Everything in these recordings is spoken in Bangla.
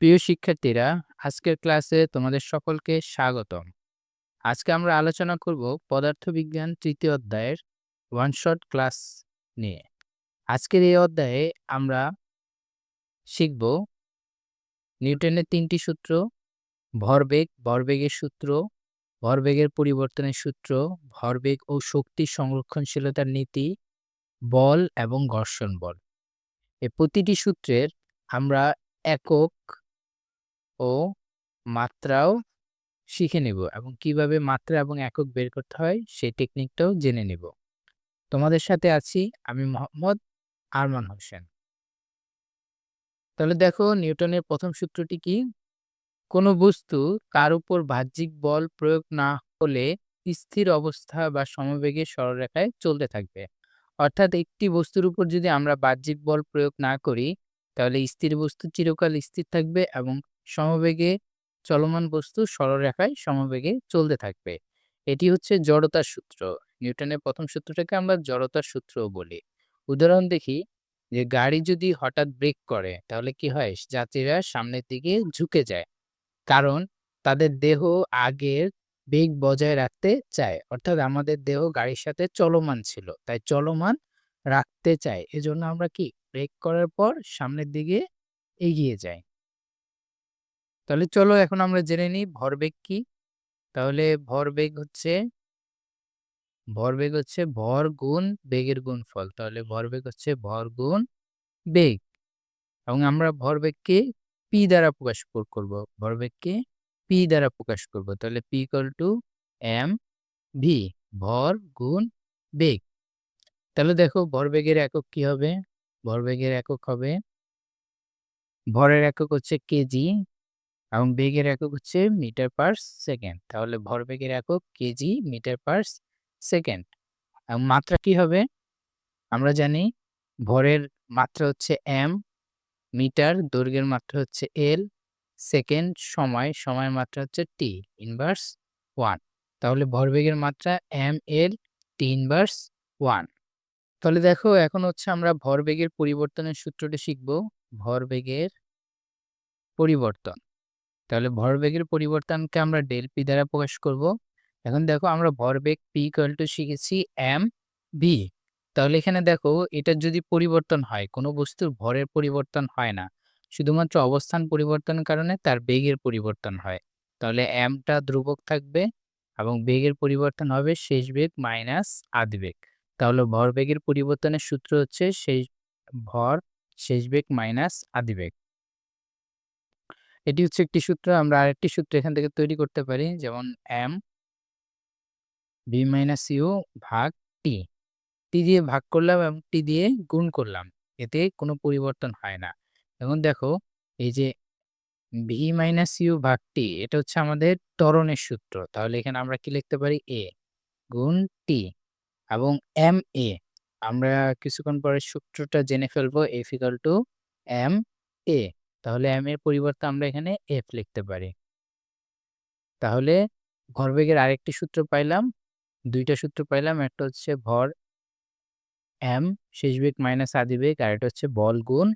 প্রিয় শিক্ষার্থীরা, আজকের ক্লাসে তোমাদের সকলকে স্বাগতম। আজকে আমরা আলোচনা করব পদার্থবিজ্ঞান তৃতীয় অধ্যায়ের ওয়ান শট ক্লাস নিয়ে। আজকের এই অধ্যায়ে আমরা শিখব নিউটনের তিনটি সূত্র, ভরবেগ, ভরবেগের সূত্র, ভরবেগের পরিবর্তনের সূত্র, ভরবেগ ও শক্তি সংরক্ষণশীলতার নীতি, বল এবং ঘর্ষণ বল। এই প্রতিটি সূত্রের আমরা একক ও মাত্রাও শিখে নেব এবং কীভাবে মাত্রা এবং একক বের করতে হয় সেই টেকনিকটাও জেনে নেব। তোমাদের সাথে আছি আমি মোহাম্মদ আরমান হোসেন। তাহলে দেখো নিউটনের প্রথম সূত্রটি কি? কোনো বস্তু তার উপর বাহ্যিক বল প্রয়োগ না হলে স্থির অবস্থা বা সমবেগে সরলরেখায় চলতে থাকবে। অর্থাৎ একটি বস্তুর উপর যদি আমরা বাহ্যিক বল প্রয়োগ না করি, তাহলে স্থির বস্তু চিরকাল স্থির থাকবে এবং সমবেগে চলমান বস্তু সরলরেখায় সমবেগে চলতে থাকবে। এটি হচ্ছে জড়তার সূত্র। নিউটনের প্রথম সূত্রটাকে আমরা জড়তার সূত্র বলি। উদাহরণ দেখি যে গাড়ি যদি হঠাৎ ব্রেক করে, তাহলে কি হয়? যাত্রীরা সামনের দিকে ঝুঁকে যায়। কারণ তাদের দেহ আগের বেগ বজায় রাখতে চায়। অর্থাৎ আমাদের দেহ গাড়ির সাথে চলমান ছিল, তাই চলমান রাখতে চায়। এজন্য আমরা কি? ব্রেক করার পর সামনের দিকে এগিয়ে যাই। তাহলে চলো এখন আমরা জেনে নিই ভরবেগ কি। তাহলে ভরবেগ হচ্ছে ভরবেগ হচ্ছে ভর গুণ বেগের গুণফল। তাহলে ভরবেগ হচ্ছে ভর গুণ বেগ। এবং আমরা ভরবেগকে পি দ্বারা প্রকাশ করব। ভরবেগকে পি দ্বারা প্রকাশ করব। তাহলে P equal to M V ভর গুণ বেগ। তাহলে দেখো ভরবেগের একক কি হবে? ভরবেগের একক হবে, ভরের একক হচ্ছে কেজি এবং বেগের একক হচ্ছে মিটার পার সেকেন্ড। তাহলে ভরবেগের একক কেজি মিটার পার সেকেন্ড। এবং মাত্রা কি হবে? আমরা জানি ভরের মাত্রা হচ্ছে এম, মিটার দৈর্ঘ্যের মাত্রা হচ্ছে এল, সেকেন্ড সময়, সময়ের মাত্রা হচ্ছে টি, ইনভার্স ওয়ান। তাহলে ভরবেগের মাত্রা M, L, T, inverse one. তাহলে দেখো, এখন হচ্ছে আমরা ভরবেগের পরিবর্তনের সূত্রটি শিখব। ভরবেগের পরিবর্তন। তাহলে ভরবেগের পরিবর্তনকে আমরা ডেল পি দ্বারা প্রকাশ করব। এখন দেখো আমরা ভরবেগ পি ইকুয়াল টু শিখেছি এম ভি তাহলে এখানে দেখো এটা যদি পরিবর্তন হয়, কোনো বস্তুর ভরের পরিবর্তন হয় না, শুধুমাত্র অবস্থান পরিবর্তনের কারণে তার বেগের পরিবর্তন হয়। তাহলে এমটা ধ্রুবক থাকবে এবং বেগের পরিবর্তন হবে শেষ বেগ মাইনাস আদি বেগ। তাহলে ভরবেগের পরিবর্তনের সূত্র হচ্ছে শেষ, ভর শেষ বেগ মাইনাস আদি বেগ। এটি হচ্ছে একটি সূত্র। আমরা আরেকটি সূত্র এখান থেকে তৈরি করতে পারি, যেমন এম ভি মাইনাস ইউ ভাগ টি টি দিয়ে ভাগ করলাম এবং টি দিয়ে গুণ করলাম, এতে কোনো পরিবর্তন হয় না। এখন দেখো, এই যে ভি মাইনাস ইউ ভাগ টি এটা হচ্ছে আমাদের ত্বরণের সূত্র। তাহলে এখানে আমরা কি লিখতে পারি? এ গুণ টি এবং এম এ আমরা কিছুক্ষণ পরে সূত্রটা জেনে ফেলব এফিকাল টু এম এ তাহলে এম এর পরিবর্তে আমরা এখানে এফ লিখতে পারি। তাহলে ভরবেগের আরেকটি সূত্র পাইলাম, দুইটা সূত্র পাইলাম, একটা হচ্ছে ভর এম শেষ বেগ মাইনাস আদি বেগ আর একটা হচ্ছে বল গুণ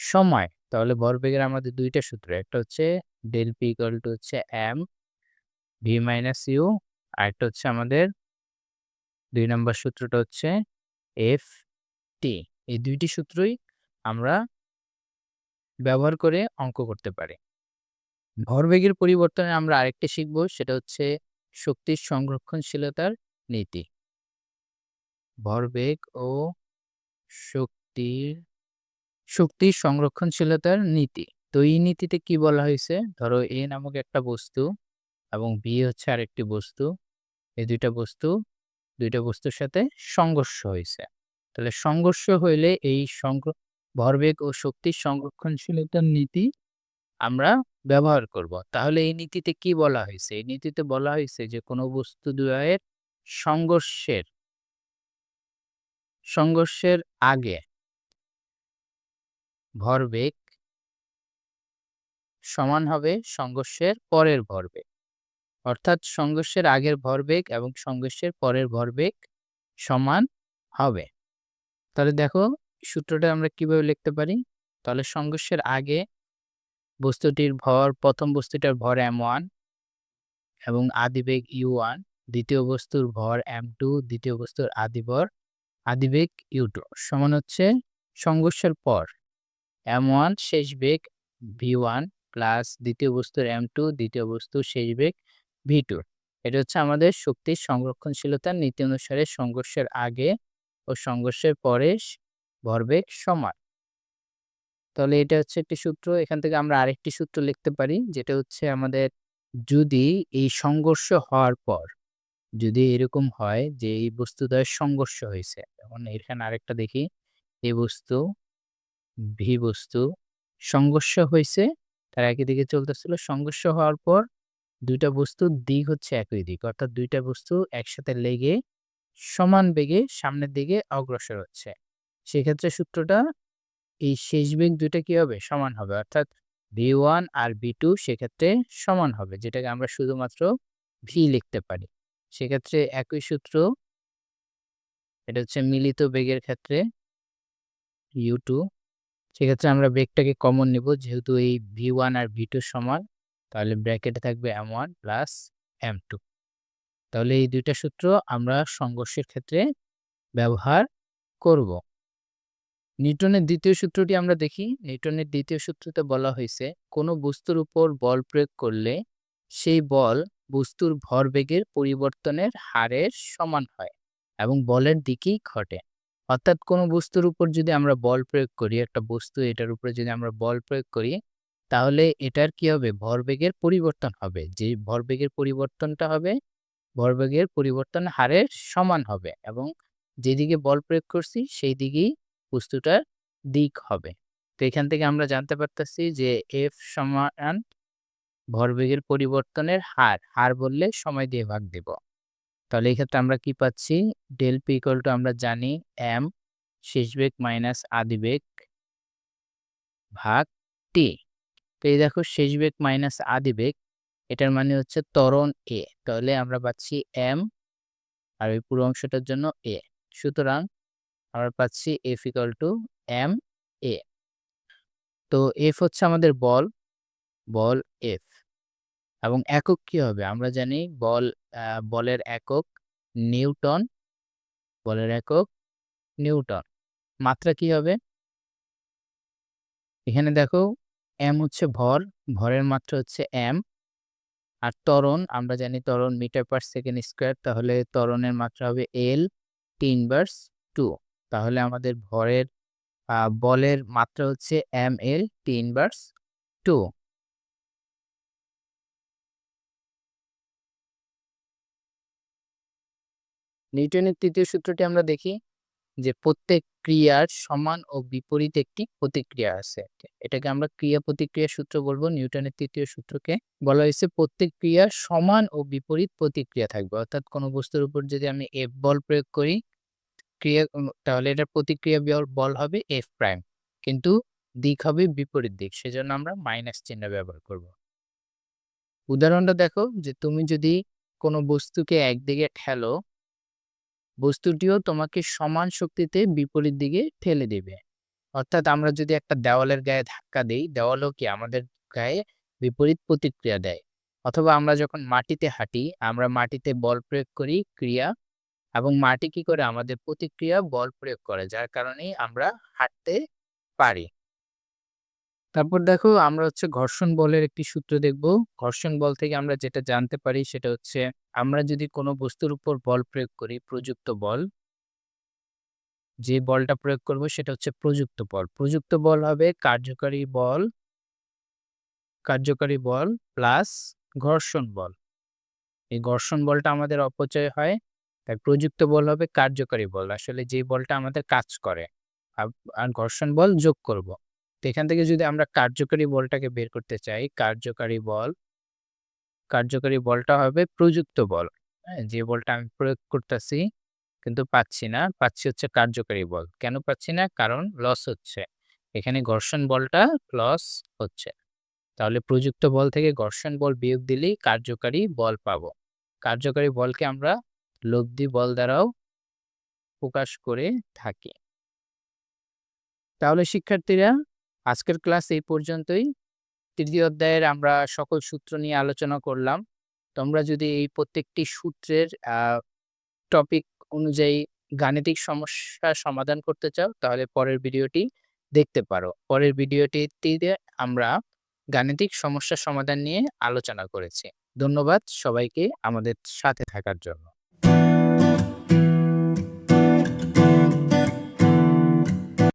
সময়। তাহলে ভরবেগের আমাদের দুইটা সূত্র, একটা হচ্ছে ডেল পি ইকাল টু হচ্ছে এম ভি মাইনাস ইউ আর একটা হচ্ছে আমাদের দুই নম্বর সূত্রটা হচ্ছে এফ টি এই দুইটি সূত্রই আমরা ব্যবহার করে অঙ্ক করতে পারি। ভরবেগের পরিবর্তনে আমরা আরেকটি শিখব, সেটা হচ্ছে শক্তির সংরক্ষণশীলতার নীতি। ভরবেগ ও শক্তির শক্তির সংরক্ষণশীলতার নীতি। তো এই নীতিতে কি বলা হয়েছে? ধরো এ নামক একটা বস্তু এবং বি হচ্ছে আরেকটি বস্তু। এই দুইটা বস্তু, দুইটা বস্তুর সাথে সংঘর্ষ হয়েছে। তাহলে সংঘর্ষ হইলে এই ভরবেগ ও শক্তির সংরক্ষণশীলতার নীতি আমরা ব্যবহার করব। তাহলে এই নীতিতে কি বলা হয়েছে? এই নীতিতে বলা হয়েছে যে, কোনো বস্তু দ্বয়ের সংঘর্ষের সংঘর্ষের আগে ভরবেগ সমান হবে সংঘর্ষের পরের ভরবেগ। অর্থাৎ সংঘর্ষের আগের ভরবেগ এবং সংঘর্ষের পরের ভরবেগ সমান হবে। তাহলে দেখো সূত্রটা আমরা কীভাবে লিখতে পারি? তাহলে সংঘর্ষের আগে বস্তুটির ভর, প্রথম বস্তুটার ভর এম ওয়ান এবং আদিবেগ ইউ ওয়ান দ্বিতীয় বস্তুর ভর এম টু দ্বিতীয় বস্তুর আদিভর আদিবেগ ইউ টু সমান হচ্ছে সংঘর্ষের পর। এম ওয়ান শেষ বেগ ভি ওয়ান প্লাস দ্বিতীয় বস্তুর এম টু দ্বিতীয় বস্তুর শেষ বেগ ভি টু এটা হচ্ছে আমাদের শক্তির সংরক্ষণশীলতার নীতি অনুসারে সংঘর্ষের আগে ও সংঘর্ষের পরে ভরবেগ সমান। তাহলে এটা হচ্ছে একটি সূত্র। এখান থেকে আমরা আরেকটি সূত্র লিখতে পারি, যেটা হচ্ছে আমাদের যদি এই সংঘর্ষ হওয়ার পর, যদি এরকম হয় যে এই বস্তুদ্বয়ের সংঘর্ষ হয়েছে এখন এখানে আরেকটা দেখি এই বস্তু ভি বস্তু সংঘর্ষ হয়েছে, তার একই দিকে চলতেছিল। সংঘর্ষ হওয়ার পর দুইটা বস্তুর দিক হচ্ছে একই দিক, অর্থাৎ দুইটা বস্তু একসাথে লেগে সমান বেগে সামনের দিকে অগ্রসর হচ্ছে। সেক্ষেত্রে সূত্রটা এই শেষ বেগ দুইটা কি হবে? সমান হবে। অর্থাৎ ভি ওয়ান আর ভি টু সেক্ষেত্রে সমান হবে, যেটাকে আমরা শুধুমাত্র ভি লিখতে পারি। সেক্ষেত্রে একই সূত্র, এটা হচ্ছে মিলিত বেগের ক্ষেত্রে ইউ টু সেক্ষেত্রে আমরা বেগটাকে কমন নিব, যেহেতু এই ভি ওয়ান আর ভি টু সমান, তাহলে ব্র্যাকেটে থাকবে M one plus M two তাহলে এই দুইটা সূত্র আমরা সংঘর্ষের ক্ষেত্রে ব্যবহার করব। নিউটনের দ্বিতীয় সূত্রটি আমরা দেখি। নিউটনের দ্বিতীয় সূত্রতে বলা হয়েছে, কোনো বস্তুর উপর বল প্রয়োগ করলে সেই বল বস্তুর ভরবেগের পরিবর্তনের হারের সমান হয় এবং বলের দিকেই ঘটে। অর্থাৎ কোনো বস্তুর উপর যদি আমরা বল প্রয়োগ করি, একটা বস্তু এটার উপরে যদি আমরা বল প্রয়োগ করি, তাহলে এটার কি হবে? ভরবেগের পরিবর্তন হবে। যে ভরবেগের পরিবর্তনটা হবে, ভরবেগের পরিবর্তন হারের সমান হবে এবং যেদিকে বল প্রয়োগ করছি, সেই দিকেই বস্তুটার দিক হবে। তো এখান থেকে আমরা জানতে পারতেছি যে এফ সমান ভরবেগের পরিবর্তনের হার হার বললে সময় দিয়ে ভাগ দেব। তাহলে এই ক্ষেত্রে আমরা কি পাচ্ছি? ডেল পি ইকুয়াল টু আমরা জানি এম শেষ বেগ মাইনাস আদি বেগ ভাগ টি তো এই দেখো শেষ বেগ মাইনাস আদি বেগ এটার মানে হচ্ছে ত্বরণ এ তাহলে আমরা পাচ্ছি এম আর ওই পুরো অংশটার জন্য এ সুতরাং আমরা পাচ্ছি F equal to M A তো এফ হচ্ছে আমাদের বল বল এফ এবং একক কি হবে? আমরা জানি বল বলের একক নিউটন, বলের একক নিউটন। মাত্রা কি হবে? এখানে দেখো এম হচ্ছে ভর, ভরের মাত্রা হচ্ছে এম আর ত্বরণ, আমরা জানি ত্বরণ মিটার পার সেকেন্ড স্কোয়ার, তাহলে ত্বরণের মাত্রা হবে এল টি টু তাহলে আমাদের ভরের বলের মাত্রা হচ্ছে M L T inverse two. নিউটনের তৃতীয় সূত্রটি আমরা দেখি যে প্রত্যেক ক্রিয়ার সমান ও বিপরীত একটি প্রতিক্রিয়া আছে। এটাকে আমরা ক্রিয়া প্রতিক্রিয়া সূত্র বলব। নিউটনের তৃতীয় সূত্রকে বলা হয়েছে প্রত্যেক ক্রিয়ার সমান ও বিপরীত প্রতিক্রিয়া থাকবে। অর্থাৎ কোনো বস্তুর উপর যদি আমি এফ বল প্রয়োগ করি ক্রিয়া তাহলে এটার প্রতিক্রিয়া বল হবে এফ প্রাইম কিন্তু দিক হবে বিপরীত দিক, সেজন্য আমরা মাইনাস চিহ্ন ব্যবহার করব। উদাহরণটা দেখো, যে তুমি যদি কোনো বস্তুকে একদিকে ঠেলো, বস্তুটিও তোমাকে সমান শক্তিতে বিপরীত দিকে ঠেলে দেবে। অর্থাৎ আমরা যদি একটা দেওয়ালের গায়ে ধাক্কা দিই, দেওয়ালও কি আমাদের গায়ে বিপরীত প্রতিক্রিয়া দেয়? অথবা আমরা যখন মাটিতে হাঁটি, আমরা মাটিতে বল প্রয়োগ করি, ক্রিয়া এবং মাটি কি করে আমাদের প্রতিক্রিয়া বল প্রয়োগ করে, যার কারণে আমরা হাঁটতে পারি। তারপর দেখো আমরা হচ্ছে ঘর্ষণ বলের একটি সূত্র দেখব। ঘর্ষণ বল থেকে আমরা যেটা জানতে পারি সেটা হচ্ছে আমরা যদি কোনো বস্তুর উপর বল প্রয়োগ করি, প্রযুক্ত বল, যে বলটা প্রয়োগ করব সেটা হচ্ছে প্রযুক্ত বল। প্রযুক্ত বল হবে কার্যকারী বল কার্যকারী বল প্লাস ঘর্ষণ বল। এই ঘর্ষণ বলটা আমাদের অপচয় হয় তাই প্রযুক্ত বল হবে কার্যকারী বল। আসলে যে বলটা আমাদের কাজ করে আর ঘর্ষণ বল যোগ করব। তো এখান থেকে যদি আমরা কার্যকারী বলটাকে বের করতে চাই, কার্যকারী বল, কার্যকারী বলটা হবে প্রযুক্ত বল। হ্যাঁ যে বলটা আমি প্রয়োগ করতেছি, কিন্তু পাচ্ছি না, পাচ্ছি হচ্ছে কার্যকারী বল। কেন পাচ্ছি না? কারণ লস হচ্ছে। এখানে ঘর্ষণ বলটা লস হচ্ছে। তাহলে প্রযুক্ত বল থেকে ঘর্ষণ বল বিয়োগ দিলেই কার্যকারী বল পাবো। কার্যকারী বলকে আমরা লব্ধি বল দ্বারাও প্রকাশ করে থাকি তাহলে শিক্ষার্থীরা, আজকের ক্লাস এই পর্যন্তই তৃতীয় অধ্যায়ের আমরা সকল সূত্র নিয়ে আলোচনা করলাম। তোমরা যদি এই প্রত্যেকটি সূত্রের টপিক অনুযায়ী গাণিতিক সমস্যার সমাধান করতে চাও, তাহলে পরের ভিডিওটি দেখতে পারো। পরের ভিডিওটিতে আমরা গাণিতিক সমস্যার সমাধান নিয়ে আলোচনা করেছি। ধন্যবাদ সবাইকে আমাদের সাথে থাকার জন্য।